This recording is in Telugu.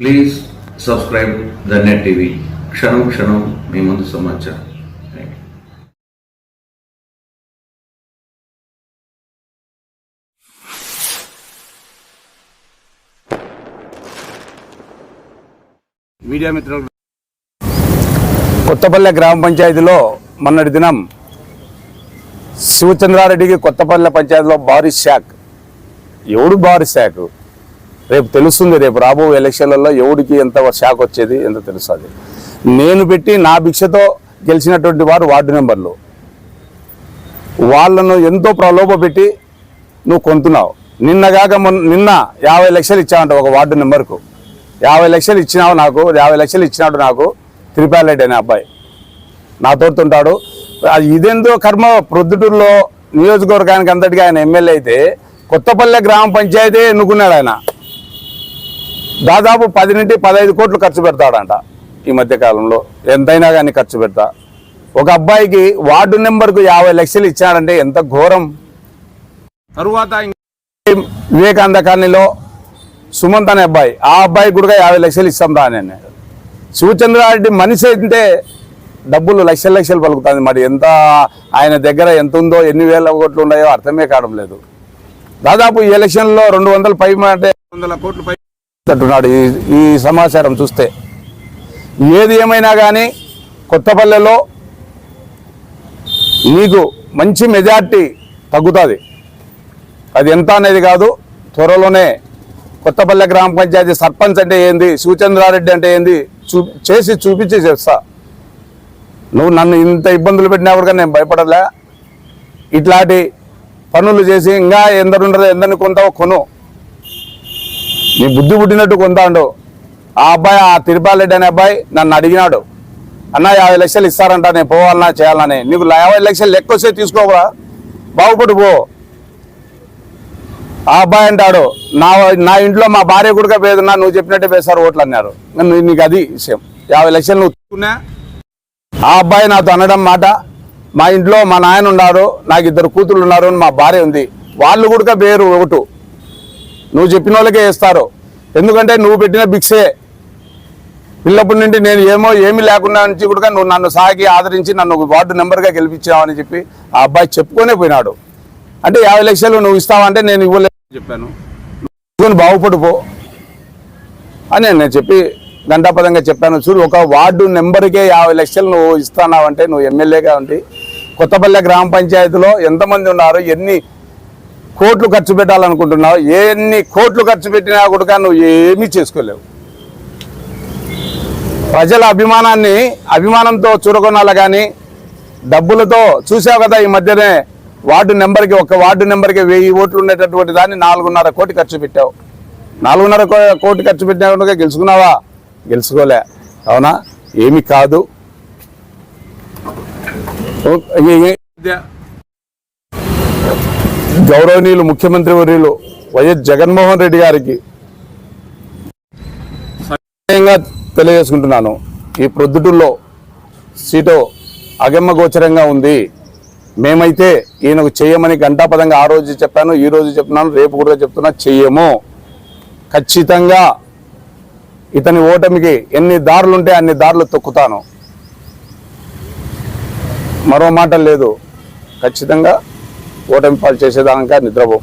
Please subscribe the net TV క్షణం క్షణం మీ ముందు సమాచారం. మీడియా మిత్రులు. కొత్తపల్లె గ్రామ పంచాయతీలో మొన్నటి దినం శివచంద్రారెడ్డికి కొత్తపల్లె పంచాయతీలో భారీ షాక్ ఎవడు భారీ షాక్ రేపు తెలుస్తుంది రేపు రాబో ఎలక్షన్లలో ఎవడికి ఎంత షాక్ వచ్చేది ఎంత తెలుస్తుంది. నేను పెట్టి నా భిక్షతో గెలిచినటువంటి వారు వార్డు మెంబర్లు. వాళ్ళను ఎంతో ప్రలోభ పెట్టి నువ్వు కొంటున్నావు. నిన్నగాక మొన్న నిన్న యాభై లక్షలు ఇచ్చావంట ఒక వార్డు నెంబర్కు యాభై లక్షలు ఇచ్చినావు నాకు యాభై లక్షలు ఇచ్చినాడు నాకు త్రిపాలరెడ్డి అనే అబ్బాయి. నాతోడుతుంటాడు అది ఇదేందో కర్మ ప్రొద్దుటూరులో నియోజకవర్గానికి అంతటిగా ఆయన ఎమ్మెల్యే అయితే కొత్తపల్లె గ్రామ పంచాయతీ ఎన్నుకున్నాడు ఆయన. దాదాపు పది నుండి పదహైదు కోట్లు ఖర్చు పెడతాడంట ఈ మధ్య కాలంలో. ఎంతైనా కానీ ఖర్చు పెడతా. ఒక అబ్బాయికి వార్డు నెంబర్కు యాభై లక్షలు ఇచ్చాడంటే ఎంత ఘోరం. తరువాత వివేకానంద కాలనీలో సుమంత్ అనే అబ్బాయి ఆ అబ్బాయి కూడా యాభై లక్షలు ఇస్తాం రా అని అన్నాడు. శివచంద్రారెడ్డి మనిషి అయితే డబ్బులు లక్షల లక్షలు పలుకుతుంది. మరి ఎంత ఆయన దగ్గర ఎంత ఉందో ఎన్ని వేల కోట్లు ఉన్నాయో అర్థమే కావడం లేదు. దాదాపు ఈ ఎలక్షన్లో రెండు వందల పై అంటే వందల కోట్లు పై అంటున్నాడు. ఈ ఈ సమాచారం చూస్తే ఏది ఏమైనా కానీ కొత్తపల్లెలో నీకు మంచి మెజార్టీ తగ్గుతుంది. అది ఎంత అనేది కాదు త్వరలోనే కొత్తపల్లె గ్రామ పంచాయతీ సర్పంచ్ అంటే ఏంది శివచంద్రారెడ్డి అంటే ఏంది చూ చేసి చూపించి చేస్తా. నువ్వు నన్ను ఇంత ఇబ్బందులు పెట్టినా కానీ నేను భయపడలే. ఇట్లాంటి పనులు చేసి ఇంకా ఎందరుండరు ఎందరిని కొంటావో కొను. నీ బుద్ధి పుట్టినట్టు కొంటాడు ఆ అబ్బాయి ఆ తిరుపాలరెడ్డి అనే అబ్బాయి నన్ను అడిగినాడు. అన్న యాభై లక్షలు ఇస్తారంట నేను పోవాలన్నా చేయాలని నీకు యాభై లక్షలు లెక్క వస్తే తీసుకోవా బాగుపడు పో. ఆ అబ్బాయి అంటాడు నా నా ఇంట్లో మా భార్య కూడా పేదన్నా నువ్వు చెప్పినట్టే వేస్తారు ఓట్లు అన్నారు. నీకు అది విషయం. యాభై లక్షలు నువ్వు ఆ అబ్బాయి నాతో అనడం మాట. మా ఇంట్లో మా నాయన ఉన్నారు నాకు ఇద్దరు కూతురు ఉన్నారు మా భార్య ఉంది. వాళ్ళు కూడా పేరు ఒకటి. నువ్వు చెప్పిన వాళ్ళకే వేస్తారు ఎందుకంటే నువ్వు పెట్టిన బిక్సే. పిల్లప్పటి నుండి నేను ఏమో ఏమీ లేకుండా నుంచి కూడా నువ్వు నన్ను సాగి ఆదరించి నన్ను వార్డు నెంబర్గా గెలిపించావని చెప్పి ఆ అబ్బాయి చెప్పుకొనే పోయినాడు. అంటే యాభై లక్షలు నువ్వు ఇస్తావంటే నేను ఇవ్వలేదు చెప్పాను. నువ్వు బాగుపడిపో అని నేను చెప్పి గంటాపదంగా చెప్పాను. చూడు ఒక వార్డు నెంబర్కే యాభై లక్షలు నువ్వు ఇస్తానావంటే నువ్వు ఎమ్మెల్యేగా ఉండి కొత్తపల్లె గ్రామ పంచాయతీలో ఎంతమంది ఉన్నారు ఎన్ని కోట్లు ఖర్చు పెట్టాలనుకుంటున్నావు ఎన్ని కోట్లు ఖర్చు పెట్టినా కూడా నువ్వు ఏమీ చేసుకోలేవు. ప్రజల అభిమానాన్ని అభిమానంతో చూరగొనాలి కానీ డబ్బులతో చూసావు కదా ఈ మధ్యనే వార్డు నెంబర్కి ఒక వార్డు నెంబర్కి వెయ్యి ఓట్లు ఉండేటటువంటి దాన్ని నాలుగున్నర కోటి ఖర్చు పెట్టావు. నాలుగున్నర కోటి ఖర్చు పెట్టినా గెలుచుకున్నావా? గెలుచుకోలే. అవునా? ఏమి కాదు. గౌరవనీయులు ముఖ్యమంత్రి వర్యులు వైఎస్ జగన్మోహన్ రెడ్డి గారికి తెలియజేసుకుంటున్నాను. ఈ ప్రొద్దుటూరులో సీటు అగమ్మ గోచరంగా ఉంది. మేమైతే ఈయనకు చేయమని గంటాపదంగా ఆ రోజు చెప్పాను ఈ రోజు చెప్తున్నాను రేపు కూడా చెప్తున్నా చెయ్యము. ఖచ్చితంగా ఇతని ఓటమికి ఎన్ని దారులు ఉంటే అన్ని దారులు తొక్కుతాను. మరో మాట లేదు. ఖచ్చితంగా ఓటమి పాలు చేసేదాకా నిద్రపో